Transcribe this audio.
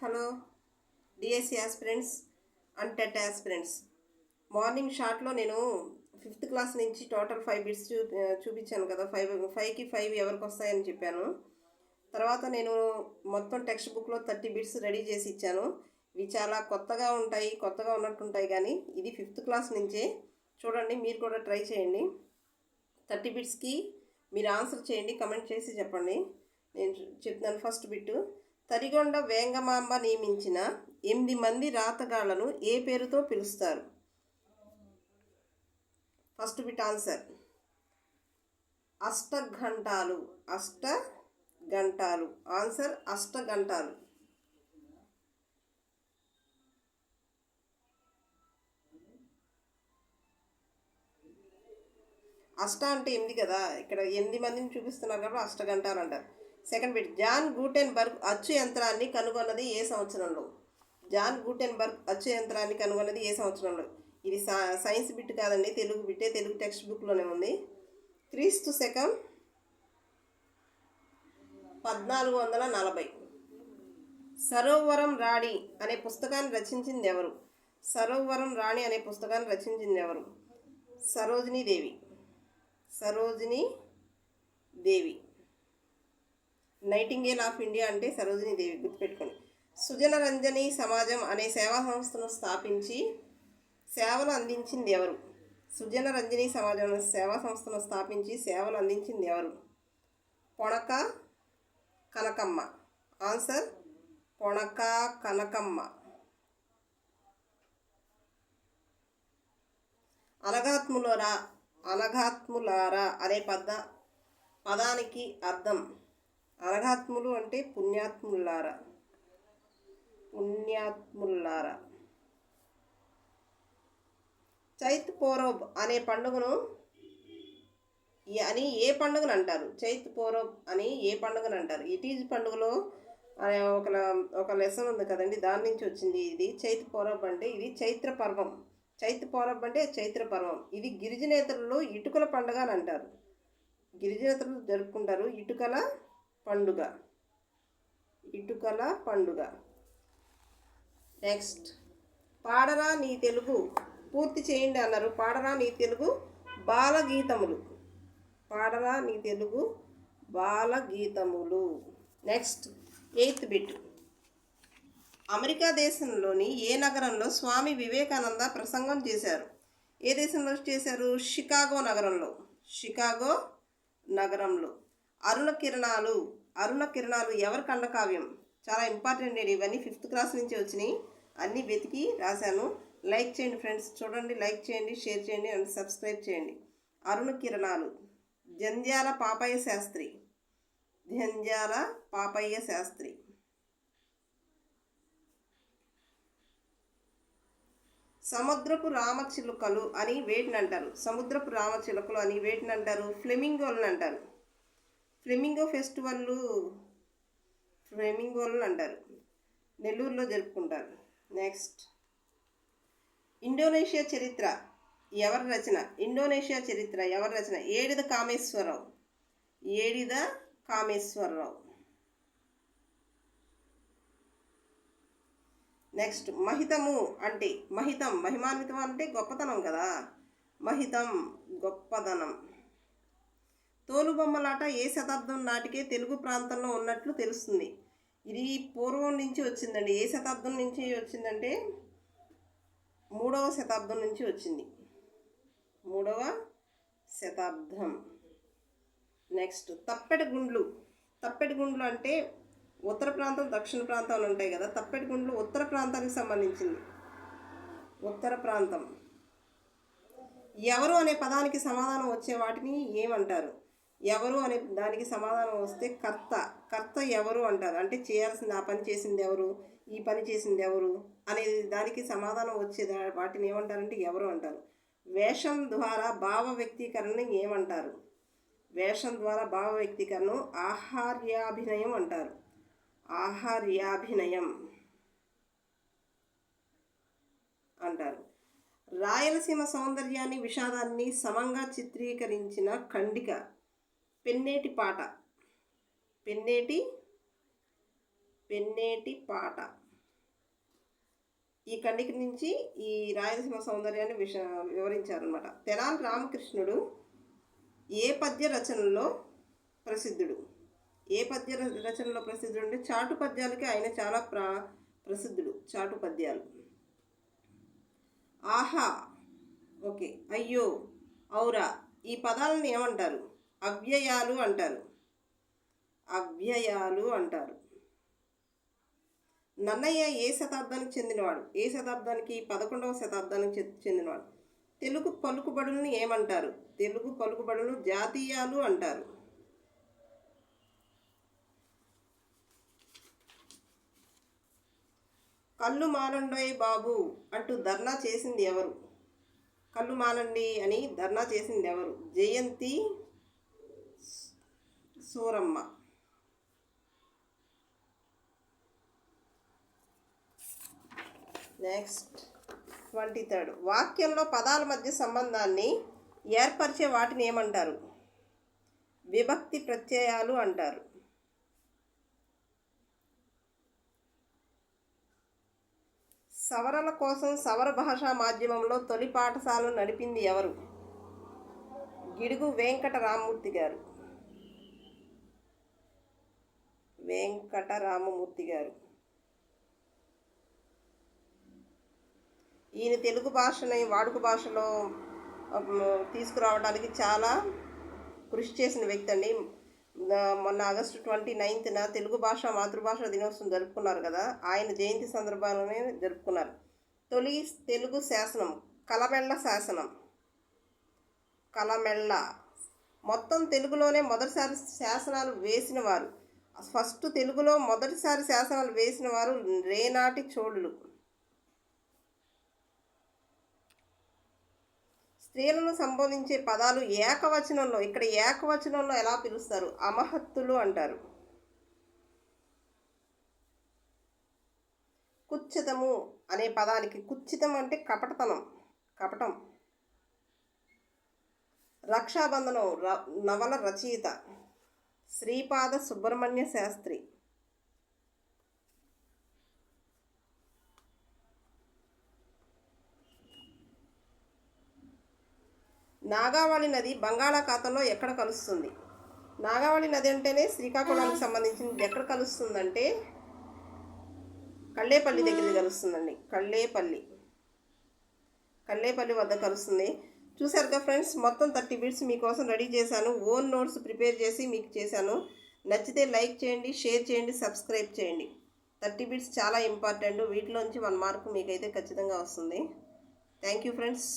Hello DSC aspirants and TET aspirants. Morning షార్ట్లో నేను fifth class నుంచి టోటల్ ఫైవ్ బిట్స్ చూ చూపించాను కదా ఫైవ్ ఫైవ్కి ఫైవ్ ఎవరికి వస్తాయని చెప్పాను. తర్వాత నేను మొత్తం టెక్స్ట్ బుక్లో థర్టీ బిట్స్ రెడీ చేసి ఇచ్చాను. ఇవి చాలా కొత్తగా ఉంటాయి కొత్తగా ఉన్నట్టుంటాయి కానీ ఇది ఫిఫ్త్ క్లాస్ నుంచే. చూడండి మీరు కూడా ట్రై చేయండి. థర్టీ బిట్స్కి మీరు ఆన్సర్ చేయండి కమెంట్ చేసి చెప్పండి. నేను చెప్తున్నాను ఫస్ట్ బిట్టు. తరిగొండ వేంగమాంబ నియమించిన ఎనిమిది మంది రాతగాళ్ళను ఏ పేరుతో పిలుస్తారు? First bit answer. అష్టఘంటాలు. అష్ట గంటాలు ఆన్సర్ అష్టఘంటాలు. అష్ట అంటే ఎనిమిది కదా? ఇక్కడ ఎనిమిది మందిని చూపిస్తున్నారు కాబట్టి అష్టగంటాలు అంటారు. Second bit. జాన్ గూటెన్బర్గ్ అచ్చు యంత్రాన్ని కనుగొన్నది ఏ సంవత్సరంలో? జాన్ గూటెన్బర్గ్ అచ్చు యంత్రాన్ని కనుగొన్నది ఏ సంవత్సరంలో? ఇది సైన్స్ బిట్ కాదండి తెలుగు బిట్టే తెలుగు టెక్స్ట్ బుక్లోనే ఉంది. క్రీస్తు శకం పద్నాలుగు వందల నలభై. సరోవరం రాణి అనే పుస్తకాన్ని రచించింది ఎవరు? సరోవరం రాణి అనే పుస్తకాన్ని రచించింది ఎవరు? Sarojini Devi. Sarojini Devi. Nightingale of India అంటే సరోజిని దేవి గుర్తుపెట్టుకోండి. సుజన రంజని సమాజం అనే సేవా సంస్థను స్థాపించి సేవలు అందించింది ఎవరు? సుజన రంజని సమాజం అనే సేవా సంస్థను స్థాపించి సేవలు అందించింది ఎవరు? పొణక కనకమ్మ. ఆన్సర్ పొణక కనకమ్మ. అనగాత్ములరా అనగాత్ములారా అనే పద పదానికి అర్థం అనగాత్ములు అంటే పుణ్యాత్ములారా పుణ్యాత్ముల్లారా. చైత్ పోరోబ్ అనే పండుగను అని ఏ పండుగను అంటారు? చైత్ పోరోబ్ అని ఏ పండుగను అంటారు? ఇటీజ్ పండుగలో అనే ఒక ఒక లెసన్ ఉంది కదండి దాని నుంచి వచ్చింది ఇది. చైత్ పౌరబ్ అంటే ఇది చైత్ర పర్వం. చైత్ పౌరబ్ అంటే చైత్ర పర్వం. ఇది గిరిజనేతరులు ఇటుకల పండుగ అని అంటారు. గిరిజనేతరులు జరుపుకుంటారు ఇటుకల పండుగ. ఇటుకల పండుగ. నెక్స్ట్. పాడరా నీ తెలుగు. పూర్తి చేయండి అన్నారు. పాడరా నీ తెలుగు బాలగీతములు. పాడరా నీ తెలుగు బాలగీతములు. నెక్స్ట్. Eighth bit. అమెరికా దేశంలోని ఏ నగరంలో స్వామి వివేకానంద ప్రసంగం చేశారు? ఏ దేశంలో చేశారు? షికాగో నగరంలో. షికాగో నగరంలో. అరుణ కిరణాలు. అరుణ కిరణాలు ఎవరి ఖండకావ్యం చాలా ఇంపార్టెంట్ అండి ఇవన్నీ ఫిఫ్త్ క్లాస్ నుంచి వచ్చినాయి అన్నీ వెతికి రాశాను. లైక్ చేయండి ఫ్రెండ్స్ చూడండి లైక్ చేయండి షేర్ చేయండి అండ్ సబ్స్క్రైబ్ చేయండి. అరుణ కిరణాలు. జంధ్యాల పాపయ్య శాస్త్రి. జంధ్యాల పాపయ్య శాస్త్రి. సముద్రపు రామచిలుకలు అని వేటిని అంటారు? సముద్రపు రామచిలుకలు అని వేటిని అంటారు? ఫ్లెమింగోలను అంటారు. ఫ్లెమింగో ఫెస్టివల్ ఫ్లెమింగోలు అంటారు. నెల్లూరులో జరుపుకుంటారు. నెక్స్ట్. ఇండోనేషియా చరిత్ర. ఎవరి రచన? ఇండోనేషియా చరిత్ర. ఎవరి రచన? ఏడిద కామేశ్వరరావు. ఏడిద కామేశ్వరరావు. నెక్స్ట్. మహితము అంటే మహితం. మహిమాన్వితం అంటే గొప్పతనం కదా. మహితం గొప్పదనం. తోలుబొమ్మలాట ఏ శతాబ్దం నాటికే తెలుగు ప్రాంతంలో ఉన్నట్లు తెలుస్తుంది. ఇది పూర్వం నుంచి వచ్చిందండి. ఏ శతాబ్దం నుంచి వచ్చిందంటే మూడవ శతాబ్దం నుంచి వచ్చింది. మూడవ శతాబ్దం. నెక్స్ట్ తప్పెట గుండ్లు తప్పెట గుండ్లు అంటే ఉత్తర ప్రాంతం దక్షిణ ప్రాంతాలు ఉంటాయి కదా. తప్పెట గుండ్లు ఉత్తర ప్రాంతానికి సంబంధించింది. ఉత్తర ప్రాంతం. ఎవరు అనే పదానికి సమాధానం వచ్చే వాటిని ఏమంటారు? ఎవరు అనే దానికి సమాధానం వస్తే కర్త కర్త ఎవరు అంటారు. అంటే చేయాల్సింది ఆ పని చేసింది ఎవరు ఈ పని చేసింది ఎవరు అనేది దానికి సమాధానం వచ్చే వాటిని ఏమంటారంటే ఎవరు అంటారు. వేషం ద్వారా భావ వ్యక్తీకరణని ఏమంటారు? వేషం ద్వారా భావ వ్యక్తీకరణను ఆహార్యాభినయం అంటారు. ఆహార్యాభినయం అంటారు. రాయలసీమ సౌందర్యాన్ని విషాదాన్ని సమంగా చిత్రీకరించిన ఖండిక పెన్నేటి పాట. పెన్నేటి పెన్నేటి పాట. ఈ కండికి నుంచి ఈ రాయలసీమ సౌందర్యాన్ని విష వివరించారనమాట తెనాలి రామకృష్ణుడు ఏ పద్య రచనలో ప్రసిద్ధుడు? ఏ పద్య రచనలో ప్రసిద్ధుడు అంటే చాటు పద్యాలకి ఆయన చాలా ప్ర ప్రసిద్ధుడు. చాటు పద్యాలు. ఆహా! ఓకే. అయ్యో! ఔరా! ఈ పదాలను ఏమంటారు? అవ్యయాలు అంటారు. అవ్యయాలు అంటారు. నన్నయ్య ఏ శతాబ్దానికి చెందినవాడు? ఏ శతాబ్దానికి? పదకొండవ శతాబ్దానికి చెందినవాడు. తెలుగు పలుకుబడులను ఏమంటారు? తెలుగు పలుకుబడులను జాతీయాలు అంటారు. కళ్ళు మానండోయ్ బాబు అంటూ ధర్నా చేసింది ఎవరు? కళ్ళు మానండి అని ధర్నా చేసింది ఎవరు? Jayanti Suramma. Next twenty third వాక్యంలో పదాల మధ్య సంబంధాన్ని ఏర్పరిచే వాటిని ఏమంటారు? విభక్తి ప్రత్యయాలు అంటారు. సవరల కోసం సవర భాషా మాధ్యమంలో తొలి పాఠశాలను నడిపింది ఎవరు? గిడుగు వెంకటరామ్మూర్తి గారు. వెంకటరామమూర్తి గారు. ఈయన తెలుగు భాషని వాడుక భాషలో తీసుకురావడానికి చాలా కృషి చేసిన వ్యక్తి అండి. మొన్న ఆగస్టు ట్వంటీ నైన్త్న తెలుగు భాష మాతృభాష దినోత్సవం జరుపుకున్నారు కదా ఆయన జయంతి సందర్భాలనే జరుపుకున్నారు. తొలి తెలుగు శాసనం కలమెళ్ళ శాసనం. కలమెళ్ళ. మొత్తం తెలుగులోనే మొదటిసారి శాసనాలు వేసినవారు ఫస్ట్ తెలుగులో మొదటిసారి శాసనాలు వేసిన వారు రేనాటి చోళులు. స్త్రీలను సంబోధించే పదాలు ఏకవచనంలో ఇక్కడ ఏకవచనంలో ఎలా పిలుస్తారు? అమహత్తులు అంటారు. కుచ్చితము అనే పదానికి కుచ్చితం అంటే కపటతనం కపటం. రక్షాబంధనం ర నవల రచయిత. శ్రీపాద సుబ్రహ్మణ్య శాస్త్రి. నాగావళి నది బంగాళాఖాతంలో ఎక్కడ కలుస్తుంది? నాగావళి నది అంటేనే శ్రీకాకుళానికి సంబంధించింది. ఎక్కడ కలుస్తుందంటే కళ్ళేపల్లి దగ్గర కలుస్తుందండి. కళ్ళేపల్లి. కళ్ళేపల్లి వద్ద కలుస్తుంది. చూసారుగా ఫ్రెండ్స్? మొత్తం థర్టీ బిట్స్ మీకోసం రెడీ చేశాను. ఓన్ నోట్స్ ప్రిపేర్ చేసి మీకు చేశాను. నచ్చితే లైక్ చేయండి షేర్ చేయండి సబ్స్క్రైబ్ చేయండి. థర్టీ బిట్స్ చాలా ఇంపార్టెంట్. వీటిలోంచి వన్ మార్క్ మీకైతే ఖచ్చితంగా వస్తుంది. Thank you friends.